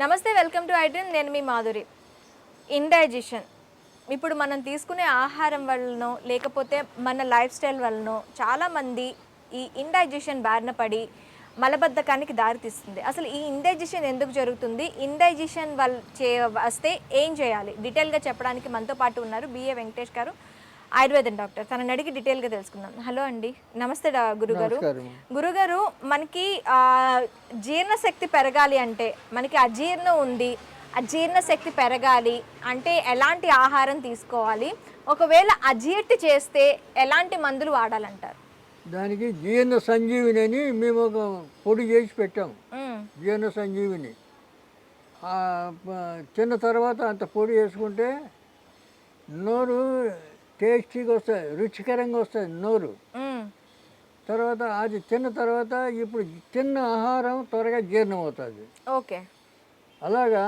నమస్తే welcome to iDream. నేను మీ Madhuri. Indigestion. ఇప్పుడు మనం తీసుకునే ఆహారం వల్లనో లేకపోతే మన లైఫ్ స్టైల్ వలనో చాలామంది ఈ ఇండైజెషన్ బారిన పడి మలబద్ధకానికి దారితీస్తుంది అసలు ఈ ఇండైజెషన్ ఎందుకు జరుగుతుంది? ఇండైజెషన్ వల్ చే వస్తే ఏం చేయాలి? డీటెయిల్గా చెప్పడానికి మనతో పాటు ఉన్నారు బిఏ వెంకటేష్ గారు. ఆయుర్వేదం డాక్టర్. తనని అడిగి డీటెయిల్గా తెలుసుకుందాం. హలో అండి. నమస్తే గురుగారు. గురుగారు మనకి ఆ, జీర్ణశక్తి పెరగాలి అంటే మనకి అజీర్ణం ఉంది. ఆ జీర్ణశక్తి పెరగాలి అంటే ఎలాంటి ఆహారం తీసుకోవాలి? ఒకవేళ అజీర్తి చేస్తే ఎలాంటి మందులు వాడాలంటారు? దానికి జీర్ణ సంజీవిని అని మేము ఒక పొడి చేసి పెట్టాం. మ్మ్. జీర్ణ సంజీవిని తిన్న తర్వాత అంత పొడి వేసుకుంటే నోరు టేస్టీగా వస్తుంది రుచికరంగా వస్తుంది నోరు. తర్వాత అది తిన్న తర్వాత ఇప్పుడు తిన్న ఆహారం త్వరగా జీర్ణం అవుతుంది ఓకే. అలాగా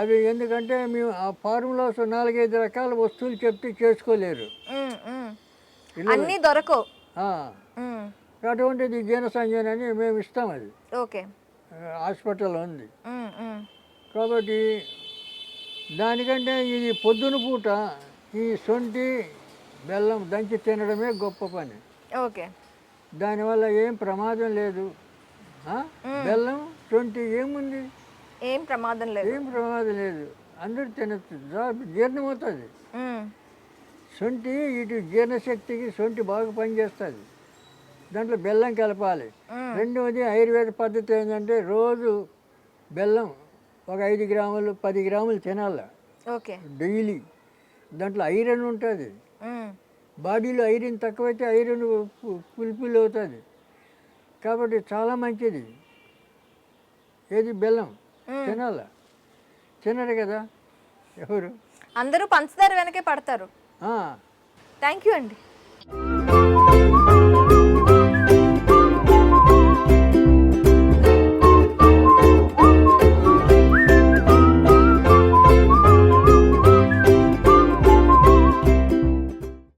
అవి ఎందుకంటే మేము ఆ ఫార్ములాస్ నాలుగైదు రకాల వస్తువులు చెప్తే చేసుకోలేరు. అన్నీ దొరకవు. అటువంటిది జీర్ణ సంజీవని అని మేము ఇస్తాం అది. ఓకే. హాస్పిటల్ ఉంది. కాబట్టి దానికంటే ఇది పొద్దున పూట ఈ సొంటి బెల్లం దంచి తినడమే గొప్ప పని. ఓకే. దానివల్ల ఏం ప్రమాదం లేదు? బెల్లం సొంటి ఏముంది? ఏం ప్రమాదం లేదు. ఏం ప్రమాదం లేదు. అందరూ తినచ్చు. జా- జీర్ణం అవుతుంది. మ్మ్. సొంటి ఇటు జీర్ణశక్తికి సొంటి బాగా పనిచేస్తుంది. దాంట్లో బెల్లం కలపాలి. రెండవది ఆయుర్వేద పద్ధతి ఏంటంటే రోజు బెల్లం ఒక ఐదు గ్రాములు పది గ్రాములు తినాలి. ఓకే. డైలీ. దాంట్లో ఐరన్ ఉంటుంది. బాడీలో ఐరన్ తక్కువైతే ఐరన్ ఫుల్ఫిల్ అవుతుంది. కాబట్టి చాలా మంచిది. ఏది? బెల్లం. తినాల? తినరు కదా? ఎవరు? అందరూ పంచదార వెనకే పడతారు. థ్యాంక్ యూ అండి.